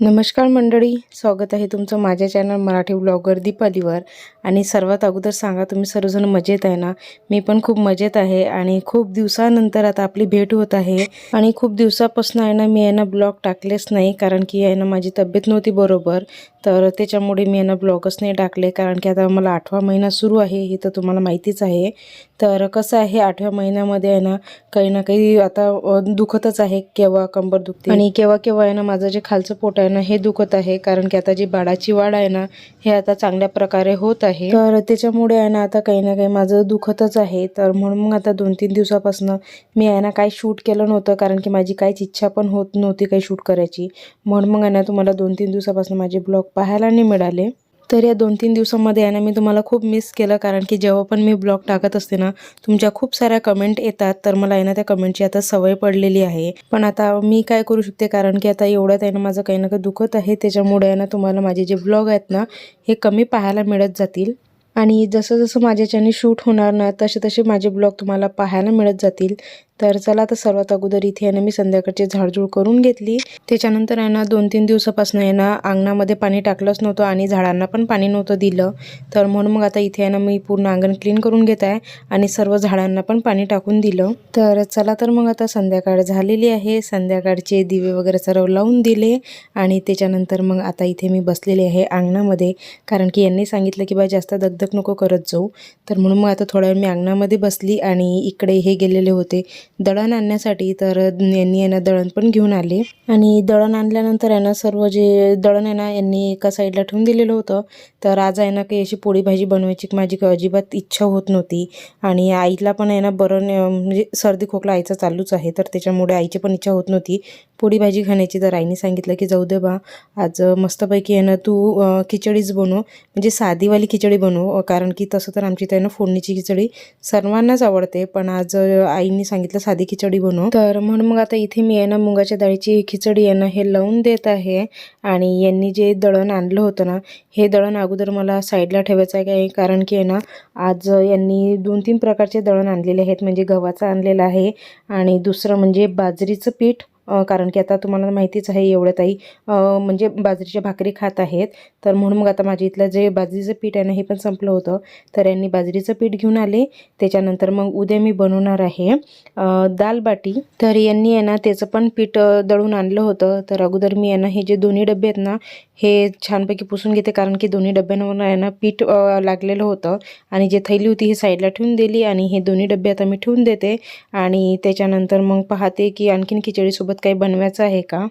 नमस्कार मंडळी स्वागत आहे तुमचं माझ्या चॅनल मराठी ब्लॉगर दीपालीवर. आणि सर्वात अगोदर सांगा तुम्ही सर्वजण मजेत आहे ना? मी पण खूप मजेत आहे आणि खूप दिवसानंतर आता आपली भेट होत आहे. आणि खूप दिवसापासून आहे ना मी आहे ना ब्लॉग टाकलेच नाही कारण की आहे ना माझी तब्येत नव्हती बरोबर. तर त्याच्यामुळे मी आहे ना ब्लॉगच नाही टाकले. कारण की आता मला आठवा महिना सुरू आहे हे तर तुम्हाला माहितीच आहे. तर कसं आहे आठव्या महिन्यामध्ये आहे ना काही ना काही आता दुखतच आहे केव्हा कंबर दुखते. आणि केव्हा केव्हा आहे ना माझं जे खालचं पोट आहे ना हे दुखत आहे. कारण की आता जी बाळाची वाढ आहे ना हे आता चांगल्या प्रकारे होत आहे. तर त्याच्यामुळे आहे ना आता काही ना काही माझं दुखतच आहे. तर म्हणून मग आता दोन तीन दिवसापासून मी आहे ना काही शूट केलं नव्हतं. कारण की माझी काहीच इच्छा पण होत नव्हती काही शूट करायची. म्हणून मग आहे ना तुम्हाला दोन तीन दिवसापासून माझे ब्लॉग पाहायला नाही मिळाले. तर या दोन तीन दिवसामध्ये आहे ना मी तुम्हाला खूप मिस केलं. कारण की जेव्हा पण मी ब्लॉग टाकत असते ना तुमच्या खूप साऱ्या कमेंट येतात. तर मला आहे ना त्या कमेंटची आता सवय पडलेली आहे. पण आता मी काय करू शकते? कारण की आता एवढ्यात आहे ना माझं काही ना काही दुखत आहे. त्याच्यामुळे आहे ना तुम्हाला माझे जे ब्लॉग आहेत ना हे कमी पाहायला मिळत जातील. आणि जसं जसं माझ्याच्याने शूट होणार ना तसे तसे माझे ब्लॉग तुम्हाला पाहायला मिळत जातील. तर चला आता सर्वात अगोदर इथे आहे ना मी संध्याकाळची झाडझूड करून घेतली. त्याच्यानंतर आहे ना दोन तीन दिवसापासून आहे ना अंगणामध्ये पाणी टाकलंच नव्हतं आणि झाडांना पण पाणी नव्हतं दिलं. तर म्हणून मग आता इथे आहे ना मी पूर्ण अंगण क्लीन करून घेत आहे आणि सर्व झाडांना पण पाणी टाकून दिलं. तर चला तर मग आता संध्याकाळ झालेली आहे. संध्याकाळचे दिवे वगैरे सर्व लावून दिले आणि त्याच्यानंतर मग आता इथे मी बसलेले आहे अंगणामध्ये. कारण की यांनी सांगितलं की बा जास्त दगदग नको करत जाऊ. तर म्हणून मग आता थोड्या वेळ मी अंगणामध्ये बसली आणि इकडे हे गेलेले होते. दळण आणण्यासाठी तर यांनी यांना दळण पण घेऊन आले. आणि दळण आणल्यानंतर यानं सर्व जे दळण आहे ना यांनी एका साईडला ठेवून दिलेलं होतं. तर आज आहे ना काही अशी पोळी भाजी बनवायची माझी अजिबात इच्छा होत नव्हती. आणि आईला पण आहे ना बरं म्हणजे सर्दी खोकला आईचा चालूच आहे. तर त्याच्यामुळे आईची पण इच्छा होत नव्हती. पोळी भाजी खाण्याची तर आईने सांगितलं की जाऊ दे बा आज मस्तपैकी आहे ना तू खिचडीच बनव म्हणजे साधीवाली खिचडी बनव कारण की तसं तर आमची आहे ना फोडणीची खिचडी सर्वांनाच आवडते पण आज आईने सांगितलं साधी खिचडी बनव. तर म्हणून मग आता इथे मी आहे ना मुगाच्या डाळीची खिचडी आहे ना हे लावून देत आहे आणि यांनी जे दळण आणलं होतं ना हे दळण अगोदर मला साईडला ठेवायचं आहे काय कारण की आहे ना आज यांनी दोन तीन प्रकारचे दळण आणलेले आहेत म्हणजे गव्हाचं आणलेलं आहे आणि दुसरं म्हणजे बाजरीचं पीठ कारण की आता तुम्हाला माहितीच आहे एवढ्या ताई म्हणजे बाजरीच्या भाकरी खात आहेत. तर म्हणून मग आता माझ्या इथलं जे बाजरीचं पीठ आहे ना हे पण संपलं होतं. तर यांनी बाजरीचं पीठ घेऊन आले. त्याच्यानंतर मग उद्या मी बनवणार आहे दाल बाटी. तर यांनी आहे ना त्याचं पण पीठ दळून आणलं होतं. तर अगोदर मी आहे ना हे जे दोन्ही डबे आहेत ना हे छानपैकी पुसून घेते. कारण की दोन्ही डब्यांवर आहे ना पीठ लागलेलं होतं. आणि जे थैली होती ही साईडला ठेवून दिली. आणि हे दोन्ही डबे आता मी ठेवून देते. आणि त्याच्यानंतर मग पाहते की आणखीन खिचडीसोबत काही बनवायचं आहे का?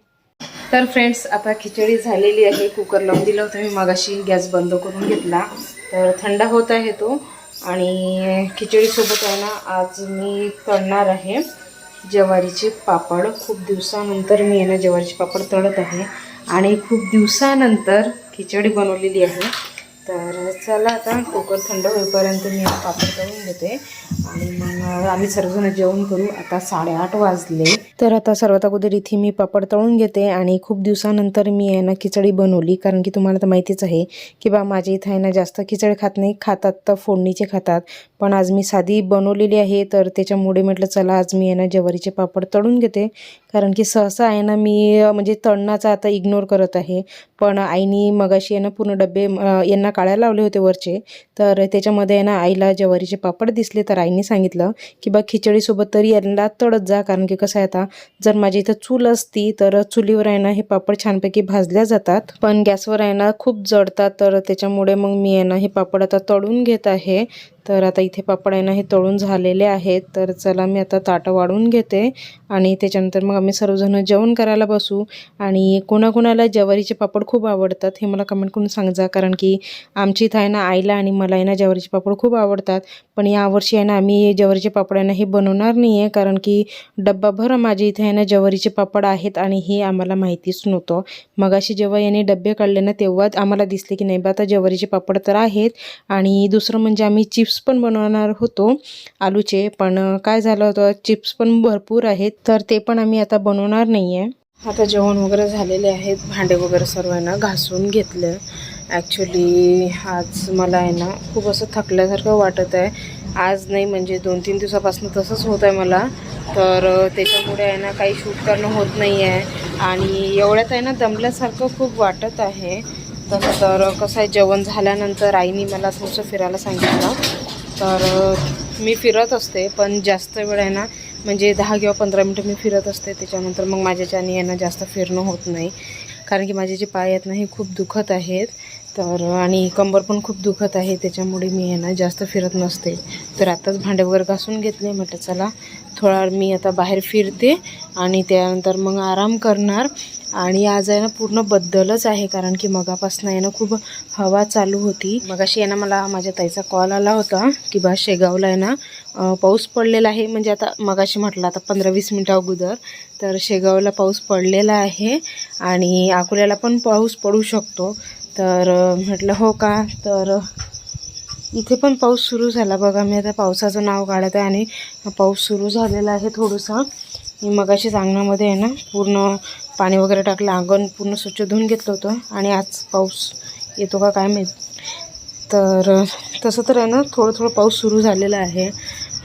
तर फ्रेंड्स आता खिचडी झालेली आहे. कुकर लावून दिलं होतं मी. मगाशी गॅस बंद करून घेतला. तर थंड होत आहे तो. आणि खिचडीसोबत आहे ना आज मी तळणार आहे. ज्वारीचे पापड. खूप दिवसानंतर मी आहे ना ज्वारीचे पापड तळत आहे. आणि खूप दिवसानंतर खिचडी बनवलेली आहे. तर चला आता कुकर थंड होईपर्यंत मी पापड तळून घेते. आणि मग आम्ही सर्वजण जेवण करू. आता साडेआठ वाजले. तर आता सर्वात अगोदर इथे मी पापड तळून घेते आणि खूप दिवसानंतर मी आहे ना खिचडी बनवली. कारण की तुम्हाला तर माहितीच आहे की बा माझ्या इथं आहे ना जास्त खिचडी खात नाही. खातात तर फोडणीचे खातात. पण आज मी साधी बनवलेली आहे तर त्याच्यामुळे म्हटलं चला आज मी आहे ना ज्वारीचे पापड तळून घेते. कारण की सहसा आहे ना मी म्हणजे तळणाचा आता इग्नोर करत आहे. पण आईनी मगाशी आहे ना पूर्ण डबे यांना काढायला लावले होते वरचे. तर त्याच्यामध्ये आहे ना आईला ज्वारीचे पापड दिसले तर आईने सांगितलं की बा खिचडीसोबत तरी यांना तळत जा कारण की कसं आहे आता जर माझी इथं चूल असती तर चुलीवर आहे ना हे पापड छानपैकी भाजल्या जातात. पण गॅसवर आहे ना खूप जळतात तर त्याच्यामुळे मग मी आहे ना हे पापड आता तळून घेत आहे. तर आता इथे पापड आहे ना हे तळून झालेले आहेत. तर चला मी आता ताटं वाढून घेते आणि त्याच्यानंतर मग आम्ही सर्वजण जेवण करायला बसू. आणि कोणाकोणाला ज्वारीचे पापड खूप आवडतात हे मला कमेंट करून सांगा कारण की आमची इथं आहे ना आईला आणि मला आहे ना ज्वारीचे पापड खूप आवडतात. पण यावर्षी आहे ना आम्ही जवारीचे पापड आहे ना हे बनवणार नाही आहे कारण की डब्बाभर माझ्या इथे आहे ना जवारीचे पापड आहेत आणि हे आम्हाला माहितीच नव्हतं. मगाशी जेव्हा याने डबे काढले ना तेव्हाच आम्हाला दिसले की नाही बा आता जवारीचे पापड तर आहेत. आणि दुसरं म्हणजे आम्ही चिप्स पण बनवणार होतो आलूचे. पण काय झालं होतं चिप्स पण भरपूर आहेत तर ते पण आम्ही आता बनवणार नाही आहे आता जेवण वगैरे झालेले आहेत भांडे वगैरे सर्वांना घासून घेतले. ॲक्च्युली आज मला आहे ना खूप असं थकल्यासारखं वाटत आहे. आज नाही म्हणजे दोन तीन दिवसापासून तसंच होत आहे मला. तर त्याच्यामुळे आहे ना काही शूट करणं होत नाही आहे. आणि एवढ्यात आहे ना दमल्यासारखं खूप वाटत आहे. तसं तर कसं आहे जेवण झाल्यानंतर आईने मला थोडंसं फिरायला सांगितलं. तर मी फिरत असते पण जास्त वेळ आहे ना म्हणजे दहा किंवा पंधरा मिनटं मी फिरत असते. त्याच्यानंतर मग माझ्याच्याने आहे ना जास्त फिरणं होत नाही. कारण की माझे जे पाय आहेत ना हे खूप दुखत आहेत. तर आणि कंबर पण खूप दुखत आहे त्याच्यामुळे मी आहे ना जास्त फिरत नसते. तर आताच भांडे वगैरे घासून घेतले म्हटलं चला थोडा मी आता बाहेर फिरते आणि त्यानंतर मग आराम करणार. आणि आज आहे ना पूर्ण बद्दलच आहे कारण की मगापासून आहे ना खूप हवा चालू होती. मगाशी आहे ना मला माझ्या ताईचा कॉल आला होता की बा शेगावला आहे ना पाऊस पडलेला आहे. म्हणजे आता मगाशी म्हटलं आता पंधरा वीस मिनटं अगोदर. तर शेगावला पाऊस पडलेला आहे आणि अकोल्याला पण पाऊस पडू शकतो. तर म्हटलं हो का? तर इथे पण पाऊस सुरू झाला. बघा मी आता पावसाचं नाव काढत आहे आणि पाऊस सुरू झालेला आहे थोडंसं. मी मगाशीच अंगणामध्ये आहे ना पूर्ण पाणी वगैरे टाकलं अंगण पूर्ण स्वच्छ धुवून घेतलं होतं आणि आज पाऊस येतो का काय माहीत. तर तसं तर आहे ना थोडं थोडं पाऊस सुरू झालेला आहे.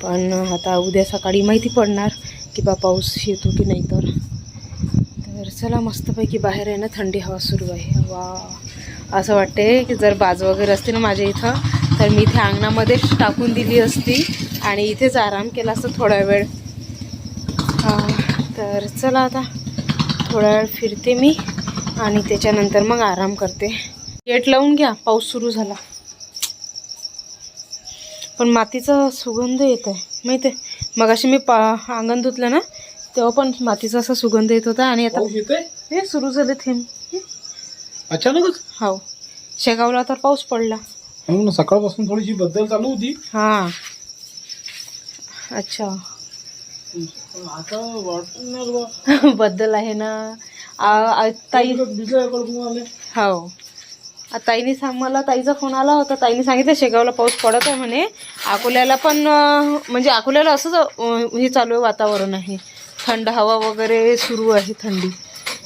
पण आता उद्या सकाळी माहिती पडणार की बा पाऊस येतो की नाही तर. तर चला मस्तपैकी बाहेर आहे ना थंडी हवा सुरू आहे. वा! असं वाटते की जर बाज वगैरे असते ना माझ्या इथं तर मी इथे अंगणामध्येच टाकून दिली असती आणि इथेच आराम केला असता थोडा वेळ. तर चला आता थोडा वेळ फिरते मी आणि त्याच्यानंतर मग आराम करते. गेट लावून घ्या पाऊस सुरू झाला. पण मातीचा सुगंध येत आहे माहिती आहे? मग अशी मी पा अंगण धुतलं ना तेव्हा पण मातीचा असा सुगंध येत होता आणि आता हे सुरू झाले थेंब. अचानकच? हो शेगावला तर पाऊस पडला. हो ना सकाळपासून थोडीशी बद्दल चालू होती. हां. अच्छा. आता वाटणार बद्दल आहे ना. आ- आ- ताई हो आ, ताईने सांग मला ताईचा फोन आला होता. ताईने सांगितलं शेगावला पाऊस पडत आहे म्हणे. अकोल्याला पण अं, म्हणजे अकोल्याला असंच अं, हे चालू आहे वातावरण आहे. थंड हवा वगैरे सुरू आहे थंडी.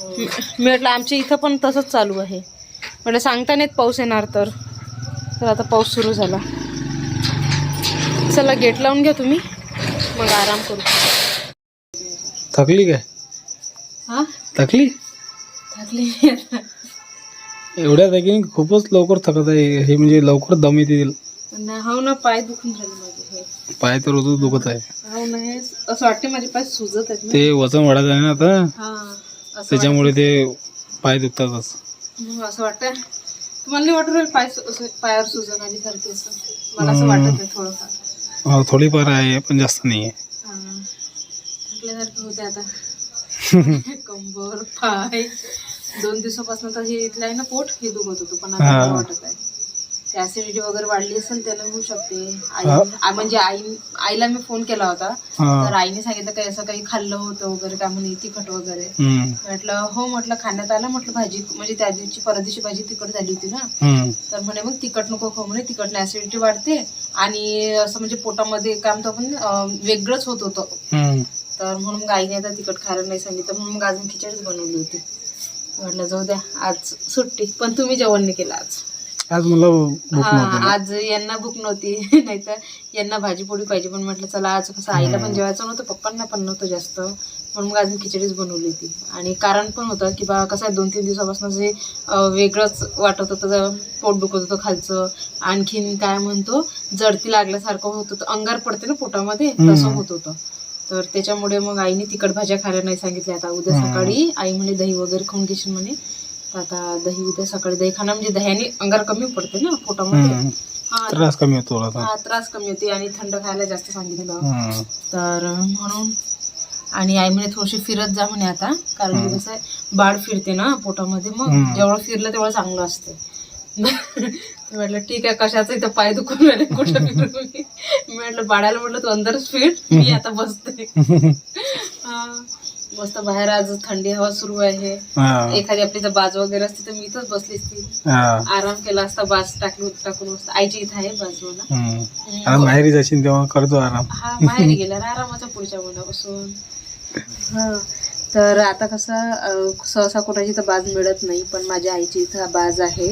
मी म्हटलं आमच्या इथं पण तसंच चालू आहे. म्हटलं सांगता नाहीत पाऊस येणार तर. तर आता पाऊस सुरू झाला. चला गेट लावून घ्या तुम्ही. मग आराम करू. थकली काय? हां? थकली? थकली. एवढ्या जागी खूपच लवकर थकत आहे. हे म्हणजे लवकर दम येते हो ना पाय दुखून राहिले माझे. हे. पाय तर रोजच दुखत आहे. हो ना असं वाटते माझे पाय सुजत आहेत ते वजन वाढत आहे ना आता. हा. त्याच्यामुळे ते पाय दुखतातच. मग असं वाटतं तुम्हाला नाही वाटत पाय सु- असं पायावर सुजन आली सारखी असं? मला असं वाटत आहे थोडंफार. हो, थोडीफार आहे पण जास्त नाही आहे. हा. थकल्यासारखं होते आता. कंबर पाय. दोन दिवसापासून तर हे इथलं आहे ना पोट हे दुखत होतं पण आता हा. वाटत आहे. ऍसिडिटी वगैरे वाढली असेल त्यानं होऊ शकते. आई. आ- म्हणजे आई आईला मी फोन केला होता. हा. तर आईने सांगितलं काही असं काही खाल्लं होतं वगैरे काय म्हणे तिखट वगैरे. हम्म, म्हटलं हो म्हटलं खाण्यात आलं म्हटलं भाजी म्हणजे त्या दिवशी परत दिवशी भाजी तिखट झाली होती ना. हम्म, तर म्हणे मग तिखट नको खाऊ म्हणे तिखटने ऍसिडिटी वाढते आणि असं म्हणजे पोटामध्ये काय म्हणतो आपण अं, वेगळंच होत होतं. हम्म. तर म्हणून मग आईने आता तिखट खायला नाही सांगितलं. म्हणून मग अजून खिचडीच बनवली होती. म्हटलं जाऊ द्या आज सुट्टी पण तुम्ही जेवण नाही केलं आज. आज मला भूक हा नव्हती. आज यांना भूक नव्हती. नाहीतर यांना भाजी पोळी पाहिजे पण म्हटलं चला आज कसं आईला पण जेवायचं नव्हतं पप्पांना पण नव्हतं जास्त. म्हणून मग अजून खिचडीच बनवली होती. आणि कारण पण होतं की बा कसं आहे दोन तीन दिवसापासून जे अं, वेगळंच वाटत होतं जर पोट दुखत होतं खालचं. आणखीन काय म्हणतो जडती लागल्यासारखं होत होतं. अंगार पडते ना पोटामध्ये तसं हम्म. होत होतं. तर त्याच्यामुळे मग आईने तिखट भाज्या खायला नाही सांगितल्या. आता उद्या हम्म. सकाळी आई म्हणे दही वगैरे खाऊन घेशील म्हणे. आता दही उद्या सकाळी दही खाणं म्हणजे दह्याने अंगार कमी पडते ना पोटामध्ये. हा त्रास कमी होतो हा, त्रास कमी होते आणि थंड खायला जास्त सांगितलं. तर म्हणून आणि आई म्हणे थोडीशी फिरत जा म्हणे आता कारण की कसं आहे बाळ फिरते ना पोटामध्ये मग. जेवढं फिरलं तेवढं चांगलं असते म्हटलं ठीक आहे कशाचं इथं पाय दुखून राहिले कुठं फिरू मी म्हटलं बाळाला म्हटलं तू अंदरच फिर मी आता बसते. मस्त बाहेर आज थंडी हवा सुरू आहे. हा. एखादी आपली जर बाज वगैरे असते तर मी इथंच बसली असती. हा. आराम केला असता बाज टाकून टाकून मस्त. आईची इथं आहे बाजूला. हम्म. आता माहेरी जाशील तेव्हा करतो आराम. हा माहेरी गेला ना आरामाच्या पुढच्या महिन्यापासून हा. तर आता कसं सहसा कोणाची तर बाज मिळत नाही पण माझ्या आईची इथं बाज आहे.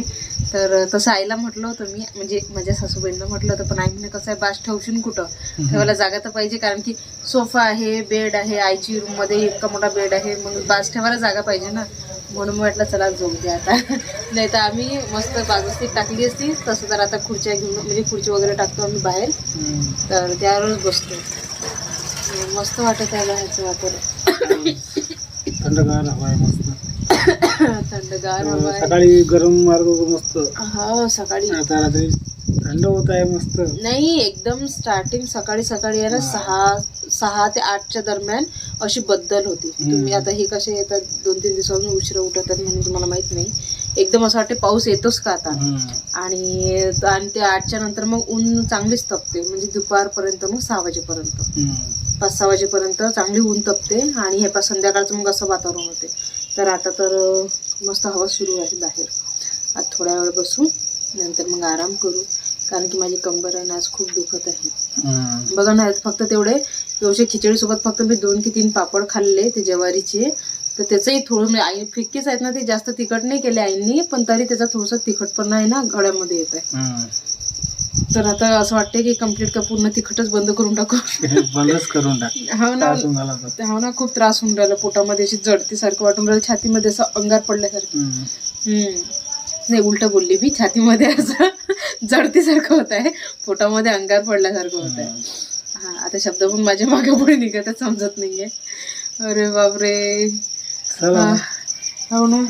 तर तसं आईला म्हटलं होतं मी म्हणजे माझ्या सासूबाईंना म्हटलं होतं पण आई म्हणे कसं आहे बाज ठेवशील कुठं? ठेवायला जागा तर पाहिजे कारण की सोफा आहे बेड आहे आईची रूममध्ये इतका मोठा बेड आहे मग बाज ठेवायला जागा पाहिजे ना. म्हणून म्हटलं चला झोप द्या आता. नाही तर आम्ही मस्त बाजूस्तीत टाकली असती तसं तर आता खुर्च्या घेऊन म्हणजे खुर्ची वगैरे टाकतो आम्ही बाहेर. तर त्यावरच बसतो मस्त वाटत आहे बाहेरचं वातावरण. थंडगार हवा आहे मस्त. थंडगार हवा आहे. सकाळी गरम होतो मस्त. हा सकाळी. आता रात्री थंड होत आहे मस्त. नाही एकदम स्टार्टिंग सकाळी सकाळी आहे ना सहा सहा ते आठच्या दरम्यान अशी बद्दल होती. तुम्ही आता हे कसे येतात दोन तीन दिवसापासून उशिरा उठवतात म्हणून तुम्हाला माहीत नाही. एकदम असं वाटते पाऊस येतोच का आता? हम्म. आणि आणि ते आठच्या नंतर मग ऊन चांगलीच तपते. म्हणजे दुपारपर्यंत मग सहा वाजेपर्यंत. हम्म. पाच सहा वाजेपर्यंत चांगली ऊन तपते आणि हे पाच संध्याकाळचं मग असं वातावरण होते. तर आता तर मस्त हवा सुरू आहे बाहेर. आता थोड्या वेळ बसू नंतर मग आराम करू. कारण की माझी कंबर आहे ना आज खूप दुखत आहे. बघा ना फक्त तेवढे एवढे खिचडीसोबत फक्त मी दोन की तीन पापड खाल्ले ते ज्वारीचे. तर त्याचंही थोडं म्हणजे आई फिक्कीच आहेत ना ते जास्त तिखट नाही केले आईंनी पण तरी त्याचा थोडंसं तिखटपणा आहे ना गळ्यामध्ये येत आहे. तर आता असं वाटतंय की कंप्लीट का पूर्ण तिखटच बंद करून टाकू. हे बंदच करून टाक. हो ना. झाला तर. हो ना खूप त्रास होऊन राहिला. पोटामध्ये अशी जडतीसारखं वाटून राहिलं. छातीमध्ये असं अंगार पडल्यासारखं. हम्म. नाही उलट बोलली मी. छातीमध्ये असं जडतीसारखं होत आहे. पोटामध्ये अंगार पडल्यासारखं होत आहे. हा आता शब्द पण माझ्या मागे पुढे निघतच समजत नाहीये. अरे बापरे. हा. हो ना.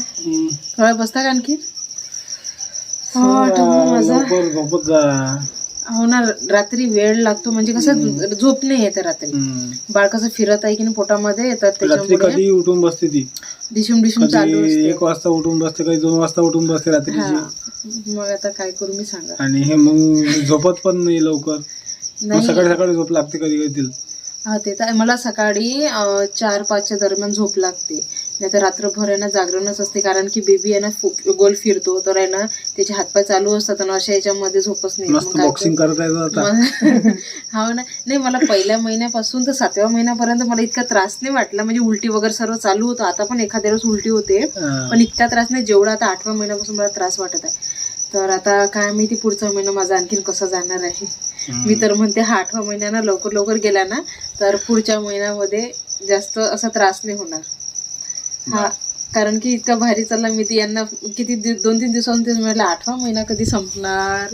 थोडा बसता का आणखी? हो माझा. हो ना रात्री वेळ लागतो. म्हणजे कसं झोप नाही येते रात्री. बाळ कसं फिरत आहे की नाही पोटामध्ये तर रात्री त्याच्यामुळे कधी उठून बसते ती? डिशूम डिशूम चालू कधी असते. एक वाजता उठून बसते कधी दोन वाजता उठून बसते हा. रात्रीची मग आता काय करू मी सांगा. आणि हे मग झोपत पण नाही लवकर. मग नाही. सकाळी सकाळी झोप लागते कधी कधी तिला. हा ते तर आहे. मला सकाळी अं, चार पाचच्या दरम्यान झोप लागते. नाही तर रात्रभर आहे ना जागरणच असते कारण की बेबी आहे ना फु- गोल फिरतो तर आहे ना त्याचे हातपाय चालू असतात आणि अशा याच्यामध्ये झोपच नाही. मग काय बॉक्सिंग करत आहे आता. मग- हो ना. नाही मला पहिल्या महिन्यापासून तर सातव्या महिन्यापर्यंत मला इतका त्रास नाही वाटला. म्हणजे उलटी वगैरे सर्व चालू होतं. आता पण एखाद्या वेळेस उलटी होते. हा. पण इतका त्रास नाही. जेवढा आता आठव्या महिन्यापासून मला त्रास वाटत आहे. तर आता काय माहिती पुढचा महिना माझा आणखीन कसा जाणार आहे. मी तर म्हणते हा आठवा महिन्यानं लवकर लवकर गेला ना तर पुढच्या महिन्यामध्ये जास्त असा त्रास नाही होणार. हा कारण की इतका भारी चालला मी ती यांना किती दि- दोन तीन दिवसांनी तेच म्हटलं आठवा महिना कधी संपणार?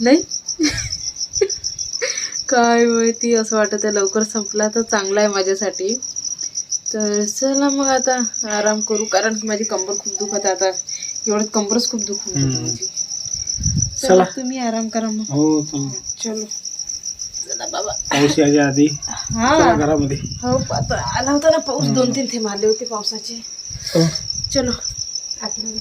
नाही? काय माहिती असं वाटत आहे लवकर संपला तर चांगला आहे माझ्यासाठी. तर चला मग आता आराम करू कारण की माझी कंबर खूप दुखत आहे आता. एवढ्यात कंबरच खूप दुखून. चला. तुम्ही आराम करा मग. हो चला. बाबा. पाऊस यायच्या आधी हा. चला घरामध्ये. हो आता आला होता ना पाऊस. दोन तीन थेंब आले होते पावसाचे. चला. चलो आतमध्ये.